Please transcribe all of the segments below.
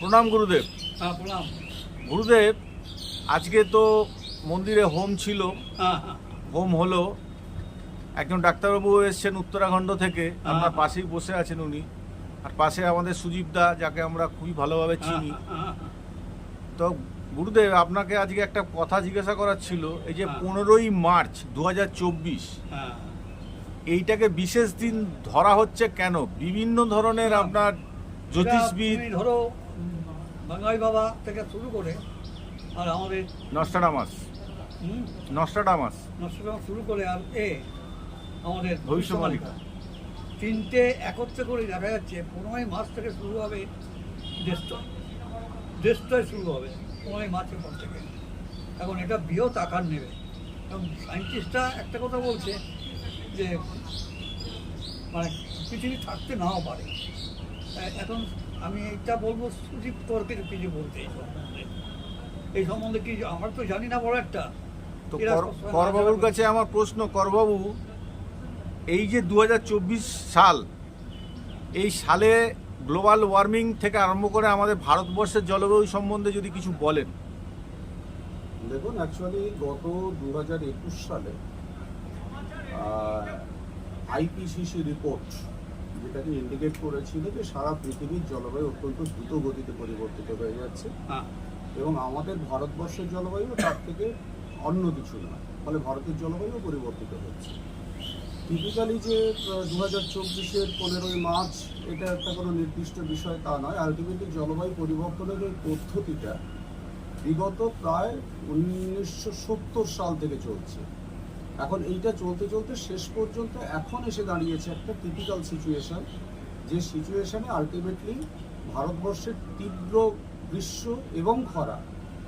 প্রণাম গুরুদেব। হ্যাঁ প্রণাম। গুরুদেব আজকে তো মন্দিরে হোম ছিল। হ্যাঁ হ্যাঁ। হোম হলো। একজন ডাক্তারবাবু এসছেন উত্তরাখণ্ড থেকে। আপনার। পাশেই বসে আছেন উনি। আর পাশে আমাদের সুদীপ দা যাকে আমরা খুবই ভালোভাবে চিনি। তো গুরুদেব আপনাকে আজকে একটা কথা জিজ্ঞাসা করার ছিল এই যে হ্যাঁ। পনেরোই মার্চ দু হ্যাঁ। এইটাকে বিশেষ দিন ধরা হচ্ছে কেন? বিভিন্ন ধরনের হ্যাঁ। আপনার জ্যোতিষবিদ ধরো বাঙালি বাবা থেকে শুরু করে আর আমাদের নস্টাডামাস। নস্টাডামাস। নষ্টগ্রাম শুরু করে আর এ আমাদের ভবিষ্যমালিকা। তিনটে একত্রে করে দেখা যাচ্ছে পনেরোই মাস থেকে শুরু হবে দেশটা দেশটাই শুরু হবে। পনেরোই মার্চের পর থেকে। এখন এটা বৃহৎ আকার নেবে। এবং সায়েন্টিস্টরা একটা কথা বলছে যে মানে পৃথিবী থাকতে নাও পারে। এখন আমি এটা বলব সুদীপ তর্কের কিছু বলতে এই সম্বন্ধে। এই সম্বন্ধে কি আমার তো জানি না বড় একটা। তো করবাবুর কাছে আমার প্রশ্ন করবাবু এই যে দু হাজার চব্বিশ সাল এই সালে গ্লোবাল ওয়ার্মিং থেকে আরম্ভ করে আমাদের ভারতবর্ষের জলবায়ু সম্বন্ধে যদি কিছু বলেন। দেখুন অ্যাকচুয়ালি গত দু হাজার একুশ সালে আইপিসিসি রিপোর্ট যেটাকে ইন্ডিকেট করেছিল যে সারা পৃথিবীর জলবায়ু অত্যন্ত দ্রুত গতিতে পরিবর্তিত হয়ে যাচ্ছে হ্যাঁ। এবং আমাদের ভারতবর্ষের জলবায়ু তার থেকে অন্য কিছু না ফলে ভারতের জলবায়ু পরিবর্তিত হচ্ছে। টিপিক্যালি যে দু হাজার চব্বিশের পনেরোই মার্চ, এটা একটা কোনো নির্দিষ্ট বিষয় তা নয়। আলটিমেটলি জলবায়ু পরিবর্তনের এই পদ্ধতিটা বিগত প্রায় উনিশশো সত্তর সাল থেকে চলছে। এখন এইটা চলতে চলতে শেষ পর্যন্ত এখন এসে দাঁড়িয়েছে একটা টিপিক্যাল সিচুয়েশান যে সিচুয়েশানে আলটিমেটলি ভারতবর্ষের তীব্র গ্রীষ্ম এবং খরা,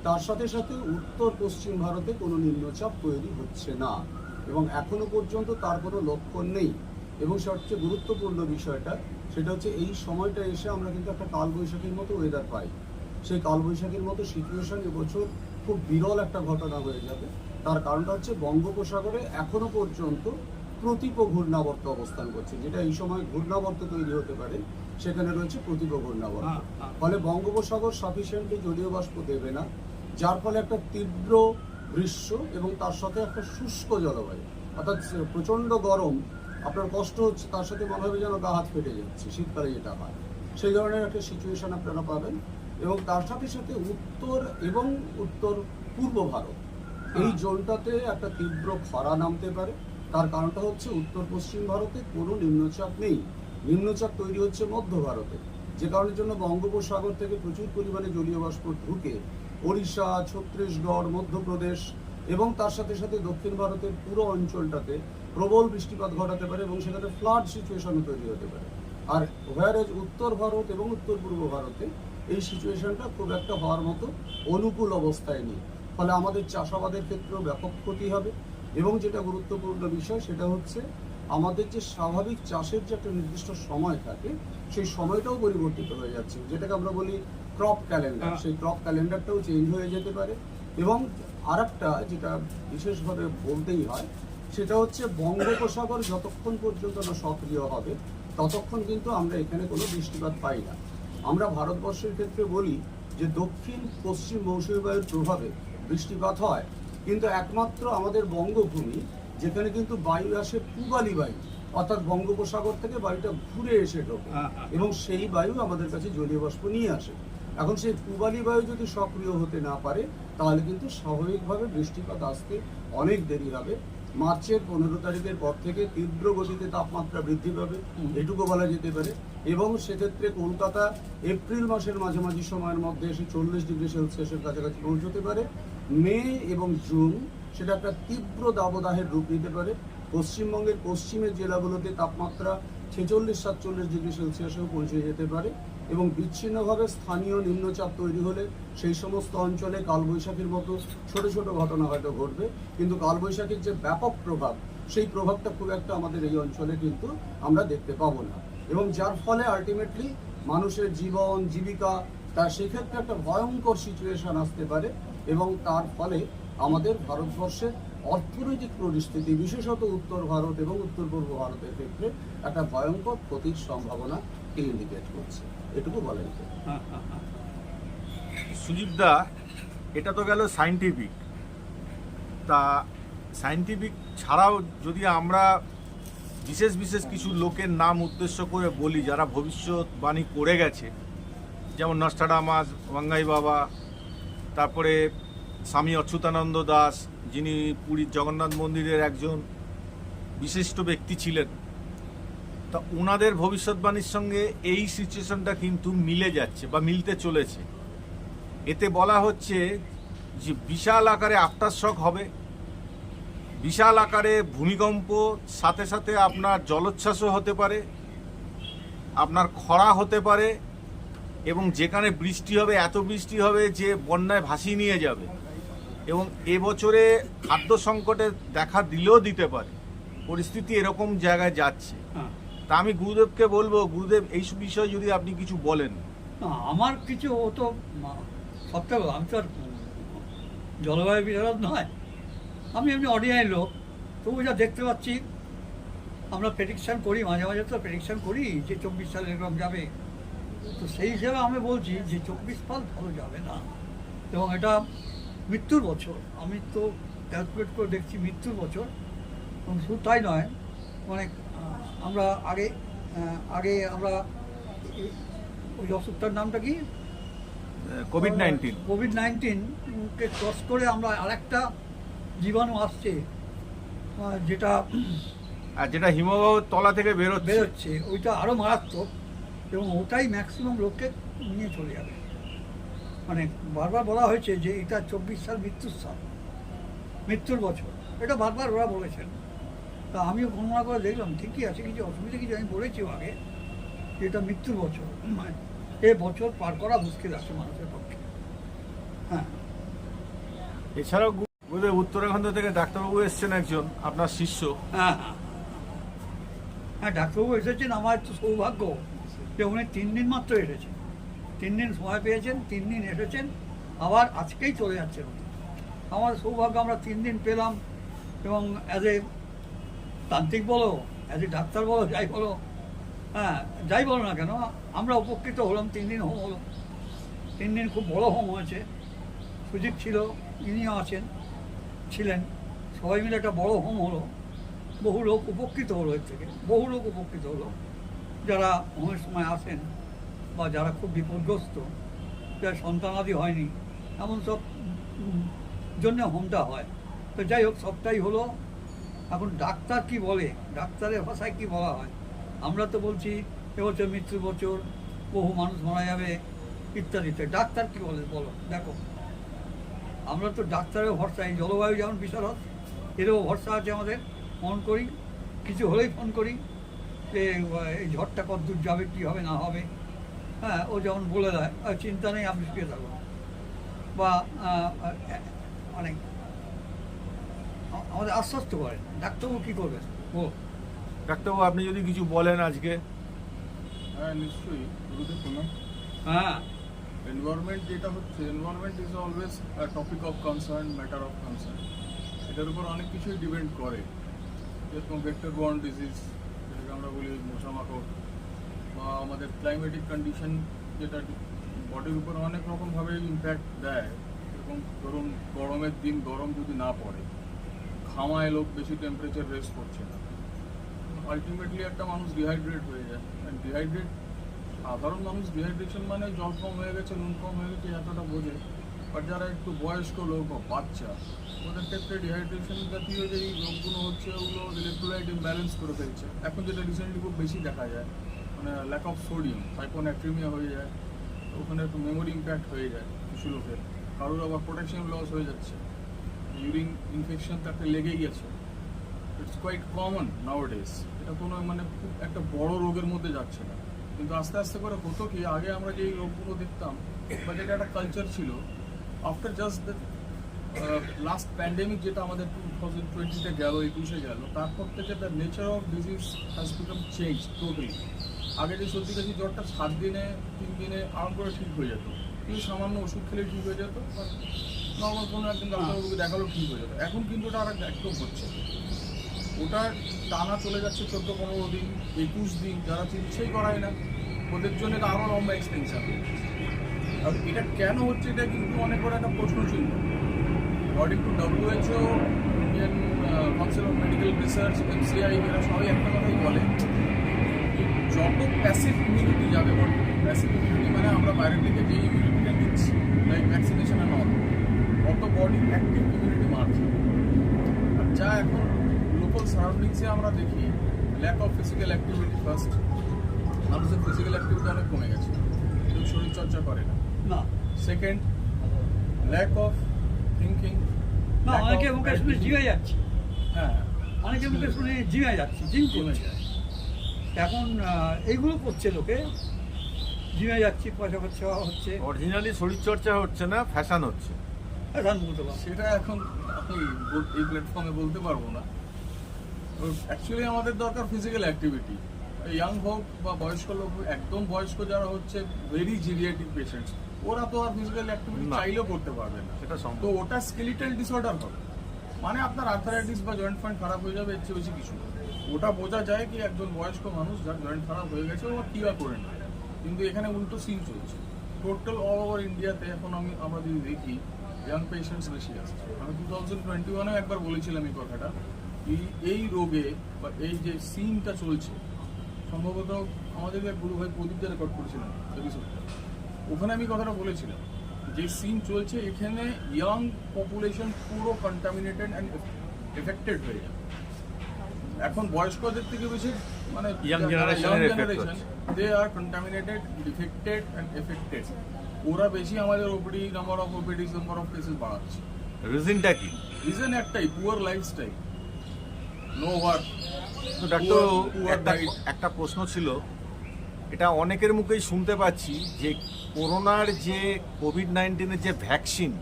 তার সাথে সাথে উত্তর পশ্চিম ভারতে কোনো নিম্নচাপ তৈরি হচ্ছে না। এবং এখনও পর্যন্ত তার কোনো লক্ষণ নেই। এবং সবচেয়ে গুরুত্বপূর্ণ বিষয়টা সেটা হচ্ছে এই সময়টা এসে আমরা কিন্তু একটা কালবৈশাখীর মতো ওয়েদার পাই। সেই কালবৈশাখীর মতো সিচুয়েশন এবছর খুব বিরল একটা ঘটনা হয়ে যাবে। তার কারণটা হচ্ছে বঙ্গোপসাগরে এখনও পর্যন্ত প্রতীপ ঘূর্ণাবর্ত অবস্থান করছে যেটা এই সময় ঘূর্ণাবর্ত তৈরি হতে পারে। সেখানে রয়েছে প্রতিপ ঘূর্ণাবর্ত। হ্যাঁ, হ্যাঁ। ফলে বঙ্গোপসাগর সাফিসিয়েন্টলি জলীয় বাষ্প দেবে না যার ফলে একটা তীব্র গ্রীষ্ম এবং তার সাথে একটা শুষ্ক জলবায়ু। অর্থাৎ প্রচণ্ড গরম আপনার কষ্ট হচ্ছে তার সাথে মনে হবে যেন গা হাত ফেটে যাচ্ছে শীতকালে যেটা হয়। সেই ধরনের একটা সিচুয়েশান আপনারা পাবেন এবং তার সাথে সাথে উত্তর এবং উত্তর পূর্ব ভারত এই জোনটাতে একটা তীব্র খরা নামতে পারে। তার কারণটা হচ্ছে উত্তর পশ্চিম ভারতে কোনো নিম্নচাপ নেই। নিম্নচাপ তৈরি হচ্ছে মধ্য ভারতে যে কারণের জন্য বঙ্গোপসাগর থেকে প্রচুর পরিমাণে জলীয় বাষ্প ঢুকে ওড়িশা, ছত্তিশগড়, মধ্যপ্রদেশ এবং তার সাথে সাথে দক্ষিণ ভারতের পুরো অঞ্চলটাতে প্রবল বৃষ্টিপাত ঘটাতে পারে এবং সেখানে ফ্লাড সিচুয়েশনও তৈরি হতে পারে। আর ওয়ারেজ উত্তর ভারত এবং উত্তর পূর্ব ভারতে এই সিচুয়েশনটা খুব একটা হওয়ার মতো অনুকূল অবস্থায় নেই। ফলে আমাদের চাষাবাদের ক্ষেত্রেও ব্যাপক ক্ষতি হবে এবং যেটা গুরুত্বপূর্ণ বিষয় সেটা হচ্ছে আমাদের যে স্বাভাবিক চাষের যে একটা নির্দিষ্ট সময় থাকে, সেই সময়টাও পরিবর্তিত হয়ে যাচ্ছে। যেটাকে আমরা বলি ক্রপ ক্যালেন্ডার। সেই ক্রপ ক্যালেন্ডারটাও চেঞ্জ হয়ে যেতে পারে। এবং আরেকটা যেটা বিশেষভাবে বলতেই হয় সেটা হচ্ছে বঙ্গোপসাগর যতক্ষণ পর্যন্ত না সক্রিয় হবে ততক্ষণ কিন্তু আমরা এখানে কোনো বৃষ্টিপাত পাই না। আমরা ভারতবর্ষের ক্ষেত্রে বলি যে দক্ষিণ পশ্চিম মৌসুমী বায়ুর প্রভাবে বৃষ্টিপাত হয়। কিন্তু একমাত্র আমাদের বঙ্গভূমি যেখানে কিন্তু বায়ু আসে পূবালি বায়ু অর্থাৎ বঙ্গোপসাগর থেকে বায়ুটা ঘুরে এসে ঢোকে হ্যাঁ, হ্যাঁ। এবং সেই বায়ু আমাদের কাছে জলীয় বাষ্প নিয়ে আসে। এখন সেই পূবালি বায়ু যদি সক্রিয় হতে না পারে তাহলে কিন্তু স্বাভাবিকভাবে বৃষ্টিপাত আসতে অনেক দেরি হবে। মার্চের পনেরো তারিখের পর থেকে তীব্র গতিতে তাপমাত্রা বৃদ্ধি পাবে এটুকু বলা যেতে পারে। এবং সেক্ষেত্রে কলকাতা এপ্রিল মাসের মাঝামাঝি সময়ের মধ্যে এসে চল্লিশ ডিগ্রি সেলসিয়াসের কাছাকাছি পৌঁছতে পারে। মে এবং জুন সেটা একটা তীব্র দাবদাহের রূপ নিতে পারে। পশ্চিমবঙ্গের পশ্চিমের জেলাগুলোতে তাপমাত্রা ছেচল্লিশ, সাতচল্লিশ ডিগ্রি সেলসিয়াসেও পৌঁছে যেতে পারে এবং বিচ্ছিন্নভাবে স্থানীয় নিম্নচাপ তৈরি হলে সেই সমস্ত অঞ্চলে কালবৈশাখীর মতো ছোট ছোট ঘটনা হয়তো ঘটবে। কিন্তু কালবৈশাখীর যে ব্যাপক প্রভাব, সেই প্রভাবটা খুব একটা আমাদের এই অঞ্চলে কিন্তু আমরা দেখতে পাবো না। এবং যার ফলে আলটিমেটলি মানুষের জীবন, জীবিকা তার সেক্ষেত্রে একটা ভয়ঙ্কর সিচুয়েশন আসতে পারে এবং তার ফলে আমাদের ভারতবর্ষের অর্থনৈতিক পরিস্থিতি, বিশেষত উত্তর ভারত এবং উত্তর পূর্ব ভারতের ক্ষেত্রে একটা ভয়ঙ্কর ক্ষতির সম্ভাবনা ইন্ডিকেট করছে। এটুকু বলেন হ্যাঁ সুদীপদা এটা তো গেল সাইন্টিফিক তা সাইন্টিফিক ছাড়াও যদি আমরা বিশেষ বিশেষ কিছু লোকের নাম উদ্দেশ্য করে বলি, যারা ভবিষ্যৎবাণী করে গেছে, যেমন নস্টাডামাস বাঙ্গাই বাবা, তারপরে স্বামী অচ্যুতানন্দ দাস, যিনি পুরীর জগন্নাথ মন্দিরের একজন বিশিষ্ট ব্যক্তি ছিলেন তা ওনাদের ভবিষ্যৎবাণীর সঙ্গে এই সিচুয়েশনটা কিন্তু মিলে যাচ্ছে বা মিলতে চলেছে। এতে বলা হচ্ছে যে বিশাল আকারে আফটার শক হবে। বিশাল আকারে ভূমিকম্প, সাথে সাথে আপনার জলোচ্ছ্বাসও হতে পারে, আপনার খরা হতে পারে এবং যেখানে বৃষ্টি হবে, এত বৃষ্টি হবে যে বন্যায় ভাসিয়ে নিয়ে যাবে এবং এবছরে খাদ্য সংকটে দেখা দিলেও দিতে পারে। পরিস্থিতি এরকম জায়গায় যাচ্ছে। হ্যাঁ। তা আমি গুরুদেবকে বলব গুরুদেব এই বিষয়ে যদি আপনি কিছু বলেন। না আমার কিছু ও তো সবটা আমি তো আর জলবায়ু বিশারদ নয়। আমি এমনি অর্ডিনারি লোক তবু যা দেখতে পাচ্ছি আমরা প্রেডিকশান করি মাঝে মাঝে তো প্রেডিকশান করি যে চব্বিশ সাল এরকম যাবে। তো সেই হিসেবে আমি বলছি যে চব্বিশ সাল ভালো যাবে না। এবং এটা মৃত্যুর বছর আমি তো ক্যালকুলেট করে দেখছি মৃত্যুর বছর। এবং শুধু তাই নয় আহ, আমরা আগে আগে আমরা ওই অসুখটার নামটা কি? কোভিড নাইন্টিন কোভিড নাইন্টিনকে ক্রস করে আমরা আরেকটা জীবাণু আসছে যেটা আর যেটা হিমবাহ তলা থেকে বেরোচ্ছে বেরোচ্ছে ওইটা আরও মারাত্মক এবং ওটাই ম্যাক্সিমাম লোককে নিয়ে চলে যাবে। মানে বারবার বলা হয়েছে যে এটা চব্বিশ সাল মৃত্যুর সাল মৃত্যুর বছর। এটা বারবার ওরা বলেছেন। তা আমিও গণনা করে দেখলাম ঠিকই আছে কিছু অসুবিধা কিছু আমি বলেছিও আগে এটা মৃত্যুর বছর। মানে এ বছর পার করা মুশকিল আছে মানুষের পক্ষে। হ্যাঁ। এছাড়াও গুরুদেব উত্তরাখণ্ড থেকে ডাক্তারবাবু এসছেন একজন আপনার শিষ্য। হ্যাঁ হ্যাঁ। হ্যাঁ ডাক্তারবাবু এসেছেন আমার তো সৌভাগ্য যে উনি তিন দিন মাত্র এসেছেন তিন দিন সময় পেয়েছেন তিন দিন এসেছেন আবার আজকেই চলে যাচ্ছেন উনি। আমার সৌভাগ্য আমরা তিন দিন পেলাম এবং অ্যাজ এ তান্ত্রিক বলো অ্যাজ এ ডাক্তার বলো, যাই বলো হ্যাঁ যাই বলো না কেন, আমরা উপকৃত হলাম, তিন দিন হোম হলো। তিন দিন খুব বড় হোম হয়েছে। সুজিত ছিল, ইনিও আছেন, ছিলেন। সবাই মিলে একটা বড় হোম হলো। বহু লোক উপকৃত হলো এর থেকে, বহু লোক উপকৃত হলো। যারা হোমের সময় আসেন বা যারা খুব বিপদগ্রস্ত, যার সন্তানাদি হয়নি, এমন সব জন্য হোমটা হয়। তো যাই হোক, সবটাই হলো এখন ডাক্তার কি বলে? ডাক্তারের ভাষায় কি বলা হয়? আমরা তো বলছি এবছর মৃত্যু বছর বহু মানুষ মারা যাবে ইত্যাদিতে। ডাক্তার কি বলে? বলো দেখো। আমরা তো ডাক্তারের ভরসা এই জলবায়ু যেমন বিশারদ এরও ভরসা আছে আমাদের। ফোন করি কিছু হলেই ফোন করি যে এই ঝড়টা কত দূর যাবে কী হবে না হবে। হ্যাঁ ও যেমন বলে দেয় "আহ, চিন্তা নেই আপনি শুয়ে থাকুন বা আ- আমাদের আশ্বস্ত করেন। ডাক্তারবাবু কী করবেন? ও ডাক্তারবাবু আপনি যদি কিছু বলেন আজকে। হ্যাঁ নিশ্চয়ই। গুরুদেব প্রণাম হ্যাঁ। এনভায়রনমেন্ট যেটা হচ্ছে environment is always topic of concern matter of concern এটার উপর অনেক কিছুই ডিপেন্ড করে। যেরকম ভেক্টর বর্ন ডিজিজ যেটাকে আমরা বলি মশামাকড় বা আমাদের ক্লাইমেটিক কন্ডিশন যেটা বডির উপর অনেক রকমভাবে ইম্প্যাক্ট দেয়। এবং ধরুন গরমের দিন গরম যদি না পড়ে খামায় লোক বেশি টেম্পারেচার রেস করছে আলটিমেটলি একটা মানুষ ডিহাইড্রেট হয়ে যায়। ডিহাইড্রেট সাধারণ মানুষ ডিহাইড্রেশন মানে জল কম হয়ে গেছে, নুন কম হয়ে গেছে, এতটা বোঝে। বাট যারা একটু বয়স্ক লোক বা বাচ্চা, ওদের ক্ষেত্রে ডিহাইড্রেশন জাতীয় যে রোগগুলো হচ্ছে, ওগুলো ইলেকট্রোলাইট ইমব্যালেন্স করে ফেলছে। এখন যেটা রিসেন্টলি খুব বেশি দেখা যায় মানে ল্যাক অফ সোডিয়াম হাইপোন্যাট্রিমিয়া হয়ে যায়, ওখানে একটু মেমোরি ইম্প্যাক্ট হয়ে যায় কিছু লোকের। কারোর আবার পটাশিয়াম লস হয়ে যাচ্ছে। ইউরিন ইনফেকশন তাকে লেগেই গেছে। ইটস কোয়াইট কমন নাওডেজ এটা কোনো মানে খুব একটা বড় রোগের মধ্যে যাচ্ছে না। কিন্তু আস্তে আস্তে করে হতো কি, আগে আমরা যে রোগগুলো দেখতাম, বা যেটা একটা কালচার ছিল আফটার জাস্ট লাস্ট প্যান্ডেমিক যেটা আমাদের টু থাউজেন্ড টোয়েন্টিতে গেল, একুশে গেল, তারপর থেকে the nature of disease has become change totally আগে যে সর্দি কাশি জ্বরটা সাত দিনে, তিন দিনে আরাম করে ঠিক হয়ে যেত। কিন্তু সামান্য ওষুধ খেলে ঠিক হয়ে যেত নর্মাল কোনো একজন ডাক্তারবাবুকে দেখাল ঠিক হয়ে যাবে? এখন কিন্তু ওটা আর একদম হচ্ছে। ওটা টানা চলে যাচ্ছে চোদ্দ, পনেরো দিন, একুশ দিন, যারা চিকিৎসাই করায় না, ওদের জন্য তো আরও লম্বা এক্সটেনশন আর এটা কেন হচ্ছে, এটা কিন্তু অনেক বড় একটা প্রশ্ন চিহ্ন according to WHO Indian council of medical research MCI এরা সবাই একটা কথাই বলে যত প্যাসিভ ইমিউনিটি যাবে বডি প্যাসিভ ইমিউনিটি মানে আমরা বাইরের থেকে যে ইমিউনিটিটা নিচ্ছি লাইক ভ্যাকসিনেশন অ্যান্ড অল অত অ্যাক্টিভ ইমিউনিটি মারছে আর যা এখন লোকাল সারাউন্ডিংসে আমরা দেখি lack of physical activity first মানুষের ফিজিক্যাল অ্যাক্টিভিটি অনেক কমে গেছে। কেউ শরীর চর্চা করে না। না। সেকেন্ড ল্যাক অফ থিঙ্কিং না অনেকে মুখে শুনে জিমে যাচ্ছে। হ্যাঁ। অনেকে মুখে শুনে জিমে যাচ্ছে জিম করছে। যায়। এখন এইগুলো করছে লোকে। জিমে যাচ্ছি পয়সা খরচা হচ্ছে। অরিজিনালি শরীরচর্চা হচ্ছে না ফ্যাশন হচ্ছে। এখন বলতে পারব। সেটা এখন এই প্ল্যাটফর্মে বলতে পারব না। অ্যাকচুয়ালি আমাদের দরকার ফিজিক্যাল অ্যাক্টিভিটি ইয়াং হোক বা বয়স্ক লোক একদম বয়স্ক যারা হচ্ছে ভেরি জিরিয়াটিক পেশেন্টস ওরা তো আর ফিজিক্যাল অ্যাক্টিভিটি চাইলেও করতে পারবে না। সেটা সম্ভব। তো ওটা স্কেলিটাল ডিসঅর্ডার হবে। মানে আপনার আর্থারাইটিস বা জয়েন্ট ফয়েন্ট খারাপ হয়ে যাবে এর চেয়ে বেশি কিছু। ওটা বোঝা যায় কি একজন বয়স্ক মানুষ যার জয়েন্ট খারাপ হয়ে গেছে ও কি বা করে না কিন্তু এখানে উল্টো সিন চলছে। টোটাল অল ওভার ইন্ডিয়াতে এখন আমি আমরা যদি দেখি ইয়াং পেশেন্টস বেশি আসছে আমি টু থাউজেন্ড টোয়েন্টি ওয়ানেও একবার বলেছিলাম এই কথাটা। কি এই রোগে বা এই যে সিনটা চলছে সম্ভবত আমাদের এক গুরু ভাই প্রদীপ দা রেকর্ড করেছিলেন এপিসোডটা ওখানে আমি কথাটা বলেছিলাম যে সিন চলছে এখানে ইয়াং পপুলেশন পুরো কন্টামিনেটেড অ্যান্ড এফেক্টেড হয়ে যাবে এখন বয়স্কদের থেকে বেশি মানে effect হচ্ছে। They are contaminated defected and affected ওরা বেশি আমাদের OPD number of OPDs number of cases বাড়াচ্ছে। রিজনটা কি? রিজন একটাই পুয়ার লাইফস্টাইল নো ওয়ার্ক তো ডাক্তার একটা প্রশ্ন ছিল এটা অনেকের মুখেই শুনতে পাচ্ছি যে করোনার যে কোভিড নাইন্টিনের যে ভ্যাকসিন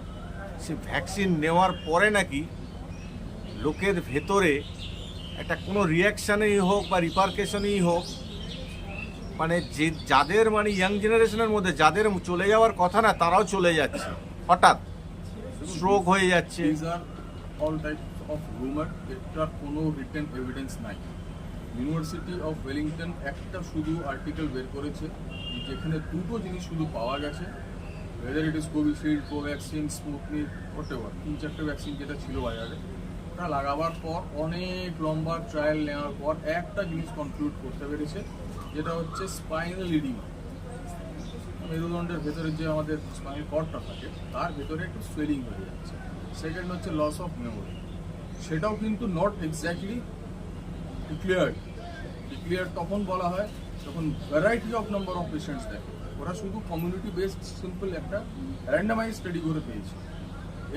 সে ভ্যাকসিন নেওয়ার পরে নাকি লোকের ভেতরে একটা কোনো রিয়াকশানেই হোক বা রিপার্কেশনেই হোক মানে যে, যাদের মানে ইয়াং জেনারেশনের মধ্যে যাদের চলে যাওয়ার কথা না, তারাও চলে যাচ্ছে। হঠাৎ স্ট্রোক হয়ে যাচ্ছে। অল টাইপ অফ রুমার কোনো রিটেন এভিডেন্স নাই। ইউনিভার্সিটি অফ ওয়েলিংটন একটা শুধু আর্টিকেল বের করেছে, যেখানে দুটো জিনিস শুধু পাওয়া গেছে। Whether it is Covishield Covaxin Sputnik what তিন চারটে ভ্যাকসিন যেটা ছিল বাজারে ওটা লাগাবার পর, অনেক লম্বা ট্রায়াল নেওয়ার পর একটা জিনিস কনক্লুড করতে পেরেছে। যেটা হচ্ছে স্পাইনাল ইডিমা মেরুদণ্ডের ভেতরে যে আমাদের স্পাইনাল কর্ডটা থাকে, তার ভেতরে একটু সোয়েলিং হয়ে যাচ্ছে। সেকেন্ড হচ্ছে লস অফ মেমোরি সেটাও কিন্তু নট এক্স্যাক্টলি ডিক্লিয়ার্ড ডিক্লিয়ার তখন বলা হয়, যখন variety of number of patients দেখে। ওরা শুধু কমিউনিটি বেসড সিম্পল একটা র্যান্ডামাইজ স্টাডি করে পেয়েছে।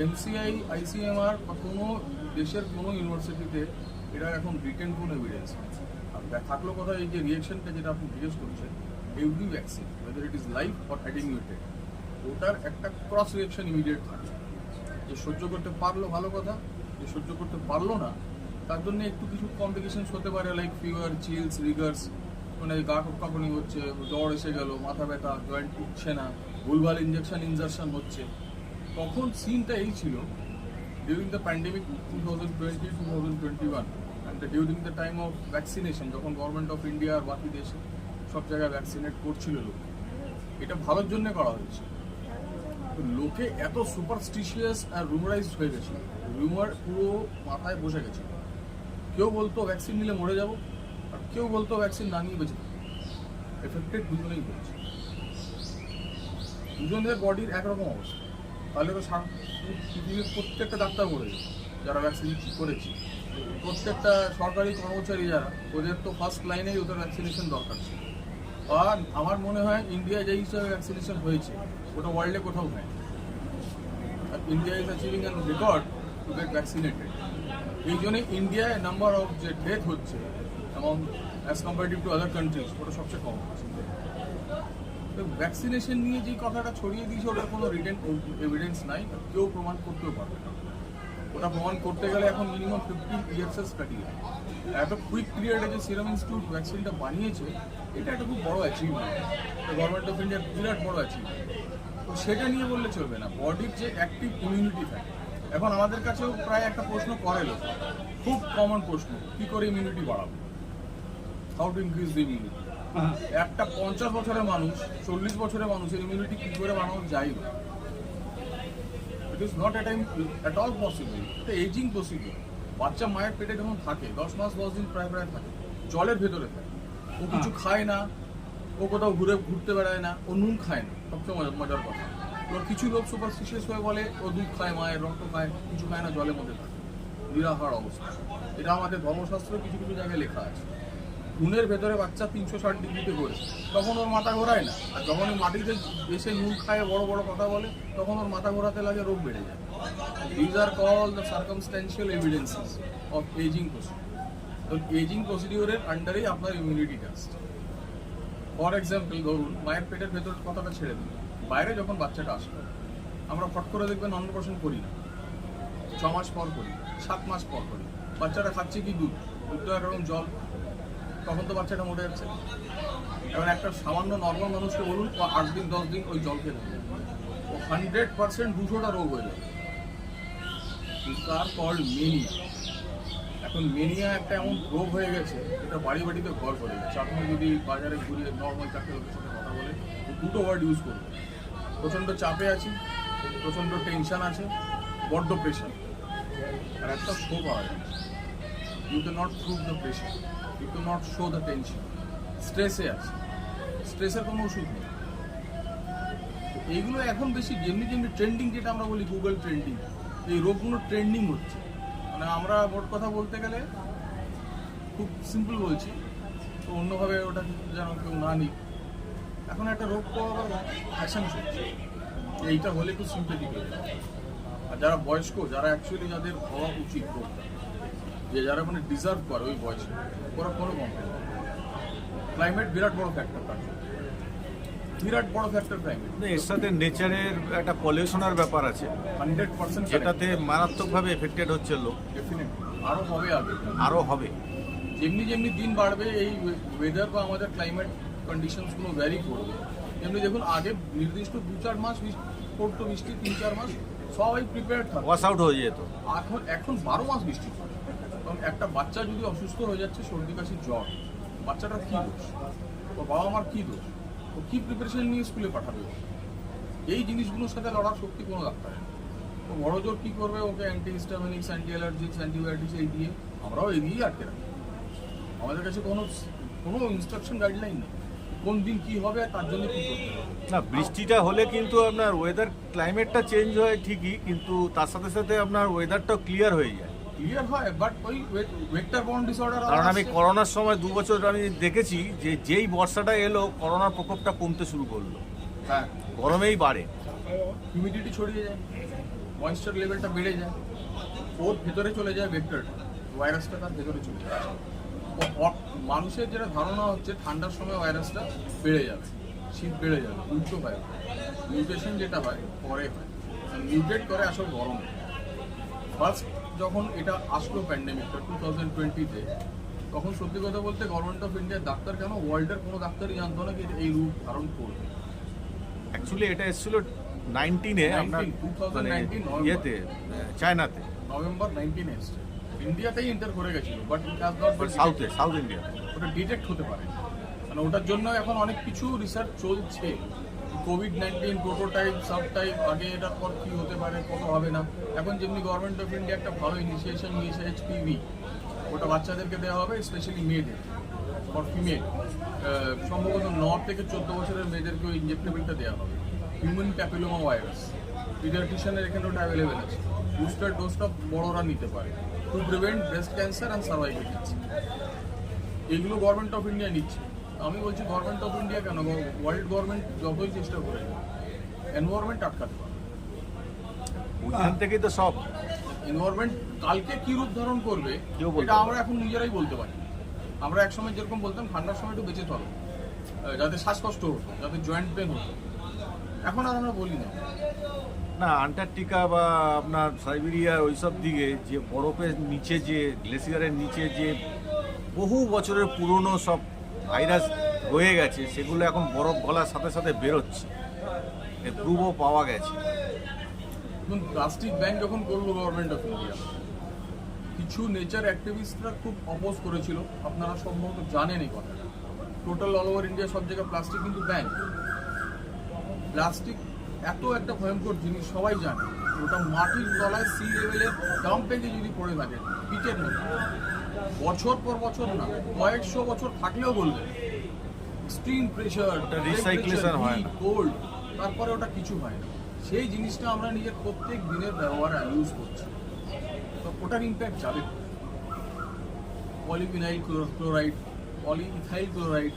এমসিআই আইসিএমআর বা কোনো দেশের কোনো ইউনিভার্সিটিতে এটা এখন রিটেন কোনো এভিডেন্স থাকল কথা এই যে রিয়েকশনটা যেটা আপনি জিজ্ঞেস করছেন every vaccine whether it is life or attenuated ওটার একটা ক্রস রিয়েকশন ইমিডিয়েট থাকে। যে সহ্য করতে পারল ভালো কথা, যে সহ্য করতে পারল না, তার জন্য একটু কিছু কমপ্লিকেশনস হতে পারে লাইক ফিভার চিলস রিগার্স মানে গা কাঁপুনি হচ্ছে, জ্বর এসে গেল, মাথা ব্যথা জয়েন্ট উঠছে না, ভুলভাল ইঞ্জেকশন ইনজারশন হচ্ছে। তখন সিনটা এই ছিল during the pandemic two thousand twenty two thousand twenty one and during the time of vaccination যখন গভর্নমেন্ট অফ ইন্ডিয়া আর বাকি দেশে সব জায়গায় ভ্যাকসিনেট করছিল লোক, এটা ভালোর জন্য করা হয়েছে। লোকে এত সুপারস্টিশিয়াস আর রুমারাইজড হয়ে গেছে রুমার পুরো মাথায় বসে গেছিল। কেউ বলতো ভ্যাকসিন নিলে মরে যাব, আর কেউ বলতো ভ্যাকসিন না নিয়ে বেঁচে এফেক্টেড দুজনেই বলছে দুজনের বডির একরকম অবস্থা। তাহলে তো সারা পৃথিবীর প্রত্যেকটা ডাক্তার বলেছে যারা ভ্যাকসিন করেছে। প্রত্যেকটা সরকারি কর্মচারী যারা, ওদের তো ফার্স্ট লাইনেই ওদের ভ্যাকসিনেশন দরকার ছিল। আর আমার মনে হয় ইন্ডিয়া যে হিসাবে ভ্যাকসিনেশন হয়েছে, ওটা ওয়ার্ল্ডে কোথাও নেই India is achieving an record to get vaccinated এই জন্যে ইন্ডিয়ায় নাম্বার অফ যে ডেথ হচ্ছে এবং as comparative to other countries ওটা সবচেয়ে কম হচ্ছে। ভ্যাকসিনেশন নিয়ে যে কথাটা ছড়িয়ে দিয়েছে, ওটার কোনো রিটেন এভিডেন্স নাই, কেউ প্রমাণ করতেও পারবে না। ওটা প্রমাণ করতে গেলে এখন মিনিমাম ফিফটি ইয়ার্সের স্টাডি এত কুইক পিরিয়ডে যে সিরাম ইনস্টিটিউট ভ্যাকসিনটা বানিয়েছে এটা একটা খুব বড় অ্যাচিভমেন্ট গভর্নমেন্ট অফ ইন্ডিয়ার বিরাট বড় অ্যাচিভমেন্ট তো সেটা নিয়ে বললে চলবে না। বডির যে অ্যাক্টিভ ইমিউনিটি থাকে। এখন আমাদের কাছেও প্রায় একটা প্রশ্ন করে লোক। খুব কমন প্রশ্ন কি করে ইমিউনিটি বাড়াবো? How to increase the immunity একটা পঞ্চাশ বছরের মানুষ চল্লিশ বছরের মানুষের ইমিউনিটি কি করে বানানো যায়? না it is not at at all possible এটা এজিং প্রসিডিওর বাচ্চা মায়ের পেটে যখন থাকে দশ মাস দশ দিন প্রায় প্রায় থাকে জলের ভেতরে থাকে। ও কিছু খায় না ও কোথাও ঘুরে ঘুরতে বেড়ায় না ও নুন খায় না সবচেয়ে মজা- মজার কথা। এবার কিছু লোক সুপার সুপারস্টিশিয়াস হয়ে বলে ও দুধ খায় মায়ের রক্ত খায় কিছু খায় না জলের মধ্যে থাকে। নিরাহার অবস্থা। এটা আমাদের ধর্মশাস্ত্রে কিছু কিছু জায়গায় লেখা আছে। নুনের ভেতরে বাচ্চা তিনশো ষাট ডিগ্রিতে ঘোরে, তখন ওর মাথা ঘোরায় না। আর যখন ওই মাটিতে এসে নুন খায়, বড় বড় কথা বলে, তখন ওর মাথা ঘোরাতে লাগে, রোগ বেড়ে যায়। These are call the circumstantial evidences of ageing procedure তো এজিং প্রসিডিউরের আন্ডারেই আপনার ইমিউনিটি আসছে ফর এক্সাম্পল ধরুন, মায়ের পেটের ভেতর কথাটা ছেড়ে দিন। বাইরে যখন বাচ্চাটা আসলো, আমরা ফট করে দেখবেন অন্নপ্রাশন করি না। ছ মাস পর করি, সাত মাস পর করি। বাচ্চাটা খাচ্ছে কি দুধ? দুধ তো একরকম জল তখন তো বাচ্চাটা মরে যাচ্ছে। এবার একটা সামান্য নর্মাল মানুষকে বলুন আট দিন, দশ দিন ওই জল থাকবে ও হান্ড্রেড পার্সেন্ট দুশোটা রোগ হয়ে যাবে আর কল্ড মেনিয়া এখন মেনিয়া একটা এমন রোগ হয়ে গেছে এটা বাড়ি বাড়িতে ঘর করে গেছে আপনি যদি বাজারে ঘুরিয়ে নর্মাল চারটে লোকের সাথে কথা বলে দুটো ওয়ার্ড ইউজ করবে। প্রচণ্ড চাপে আছি, প্রচণ্ড টেনশন আছে, বড্ড প্রেশার আর একটা শো পাওয়া যায়। You can not prove the pressure you not show the tension স্ট্রেসে আছে। স্ট্রেসের কোনো ওষুধ নেই। এইগুলো এখন বেশি যেমনি যেমনি ট্রেন্ডিং যেটা আমরা বলি গুগল ট্রেন্ডিং এই রোগগুলো ট্রেন্ডিং হচ্ছে। মানে আমরা মোট কথা বলতে গেলে খুব সিম্পল বলছি, তো অন্যভাবে ওটা যেন কেউ না নিক। এখন একটা রোগ পাওয়ার ফ্যাশন চলছে এইটা হলে একটু সিম্পেটিক আর যারা বয়স্ক, যারা অ্যাকচুয়ালি যাদের হওয়া উচিত রোগটা যে যারা মানে ডিজার্ভ করে ওই বয়সে ওরা কোনো কমপ্লেন ক্লাইমেট বিরাট বড় ফ্যাক্টর তার। বিরাট বড় ফ্যাক্টর ক্লাইমেট এর সাথে নেচারের একটা পলিউশনের ব্যাপার আছে। হান্ড্রেড পার্সেন্ট যেটাতে মারাত্মকভাবে এফেক্টেড হচ্ছে লোক। ডেফিনেটলি আরও হবে আগে। আরও হবে। যেমনি যেমনি দিন বাড়বে এই ওয়েদার বা আমাদের ক্লাইমেট কন্ডিশনসগুলো ভ্যারি করবে। তেমনি দেখুন আগে নির্দিষ্ট দু চার মাস পড়তো বৃষ্টি তিন চার মাস সবাই প্রিপেয়ার থাকতো ওয়াশ আউট হয়ে যেত। এখন এখন বারো মাস বৃষ্টি পড়ে কারণ একটা বাচ্চা যদি অসুস্থ হয়ে যাচ্ছে, সর্দি, কাশি, জ্বর, বাচ্চাটার কী দোষ? ও বাবা মার কী দোষ? ও কী প্রিপারেশন নিয়ে স্কুলে পাঠাবে? এই জিনিসগুলোর সাথে লড়ার শক্তি কোনো ডাক্তারের নেই। ও বড় জোর কী করবে ওকে anti histaminics anti allergics antibiotics এই দিয়ে? আমরাও এই দিয়েই আটকে রাখি আমাদের কাছে কোনো কোনো ইনস্ট্রাকশন গাইডলাইন নেই। কোন দিন কী হবে তার জন্য কী না, বৃষ্টিটা হলে কিন্তু আপনার ওয়েদার ক্লাইমেটটা চেঞ্জ হয় ঠিকই, কিন্তু তার সাথে সাথে আপনার ওয়েদারটাও ক্লিয়ার হয়ে যায়। ক্লিয়ার হয় বাট ওই ডিসঅর্ডার কারণ আমি করোনার সময় দু বছর আমি দেখেছি যে যেই বর্ষাটা এলো করোনার প্রকোপটা কমতে শুরু করল। হ্যাঁ। গরমেই বাড়ে। হিউমিডিটি ছড়িয়ে যায় ময়েশ্চার লেভেলটা বেড়ে যায় ওর ভেতরে চলে যায় ভেক্টরটা ভাইরাসটা তার ভেতরে চলে যায়। মানুষের যেটা ধারণা হচ্ছে ঠান্ডার সময় ভাইরাসটা বেড়ে যাবে শীত বেড়ে যাবে উল্টো হয়। মিউটেশন যেটা হয় পরে হয়। মিউটেট করে আসল গরমে। ফার্স্ট যখন এটা আসলো প্যান্ডেমিকটা টু থাউজেন্ড টোয়েন্টিতে তখন সত্যি কথা বলতে গভর্নমেন্ট অফ ইন্ডিয়ার ডাক্তার কেন ওয়ার্ল্ডের কোনো ডাক্তারই জানতো না যে এই রূপ ধারণ করবে। অ্যাকচুয়ালি এটা এসেছিল নাইনটিনে আপনার 19, মানে 2019 নভেম্বর। ইয়েতে চায়নাতে। নভেম্বর নাইনটিন এসছে। ইন্ডিয়াতেই এন্টার করে গেছিল বাট ইট হ্যাজ নট সাউথে সাউথ ইন্ডিয়া ওটা ডিটেক্ট হতে পারে। মানে ওটার জন্য এখন অনেক কিছু রিসার্চ চলছে। Covid nineteen prototype subtype আগে এটার পর কী হতে পারে, কত হবে না? এখন যেমনি গভর্নমেন্ট অফ ইন্ডিয়া একটা ভালো ইনিশিয়েশন নিয়েছে এইচপিভি ওটা বাচ্চাদেরকে দেওয়া হবে স্পেশালি মেয়েদের ফর ফিমেল সম্ভবত ন থেকে চোদ্দ বছরের মেয়েদেরকে ওই ইঞ্জেক্টেবলটা দেওয়া হবে। হিউম্যান প্যাপিলোমা ভাইরাস পিডিয়াট্রিশিয়ানের এখানে ওটা অ্যাভেলেবেল আছে। বুস্টার ডোজটা বড়রা নিতে পারে। To prevent breast cancer and cancer এগুলো গভর্নমেন্ট অফ ইন্ডিয়া নিচ্ছে। আমি বলছি গভর্নমেন্ট অফ ইন্ডিয়া কেন? ওয়ার্ল্ড গভর্নমেন্ট যতই চেষ্টা করে এনভায়রনমেন্ট আটকাতে পারে। ওইখান থেকেই তো সব। এনভায়রনমেন্ট কালকে কি রূপ ধারণ করবে এটা আমরা এখন নিজেরাই বলতে পারি। আমরা একসময় যেরকম বলতাম ঠান্ডার সময় একটু বেঁচে চলো। যাতে শ্বাসকষ্ট হতো যাতে জয়েন্ট পেন হতো। এখন আর আমরা বলি না। না আন্টার্কটিকা বা আপনার সাইবেরিয়া ওইসব দিকে যে বরফের নিচে যে গ্লেসিয়ারের নিচে যে বহু বছরের পুরনো সব ভাইরাস রয়ে গেছে, সেগুলো এখন বরফ গলার সাথে সাথে বেরোচ্ছে। এর প্রুফও পাওয়া গেছে। প্লাস্টিক ব্যান যখন করল গভর্নমেন্ট অফ ইন্ডিয়া কিছু নেচার অ্যাক্টিভিস্টরা খুব অপোজ করেছিল। আপনারা সম্ভবত জানেন এই কথাটা। টোটাল অল ওভার ইন্ডিয়া সব জায়গায় প্লাস্টিক কিন্তু ব্যান প্লাস্টিক এত একটা ভয়ঙ্কর জিনিস, সবাই জানে। ওটা মাটির তলায় সি লেভেলে ডাম্পেজে যদি পড়ে থাকে পিচের মধ্যে বছর পর বছর না কয়েকশো বছর থাকলেও বলবে এক্সট্রিম প্রেশার recyclation হয় কোল্ড তারপরে ওটা কিছু হয় না। সেই জিনিসটা আমরা নিজের প্রত্যেক দিনের ব্যবহারে ইউজ করছি। তো ওটার ইম্প্যাক্ট যাবে পলিফিনাইল ক্লোরাইড পলিইথাইল ক্লোরাইড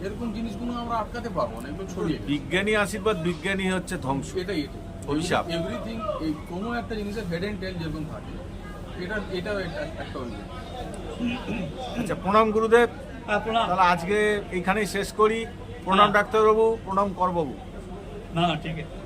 এরকম জিনিসগুলো আমরা আটকাতে পারব না এগুলো ছড়িয়ে বিজ্ঞানী আশীর্বাদ বিজ্ঞানী হচ্ছে ধ্বংস। এটাই এটাই। অভিশাপ। এভরিথিং এই কোনো একটা জিনিসের হেড এন্ড টেল যেরকম থাকে এটা এটাও একটা একটা আচ্ছা প্রণাম গুরুদেব। আপনার তাহলে আজকে এইখানেই শেষ করি। প্রণাম ডাক্তারবাবু প্রণাম করবাবু। না ঠিক আছে।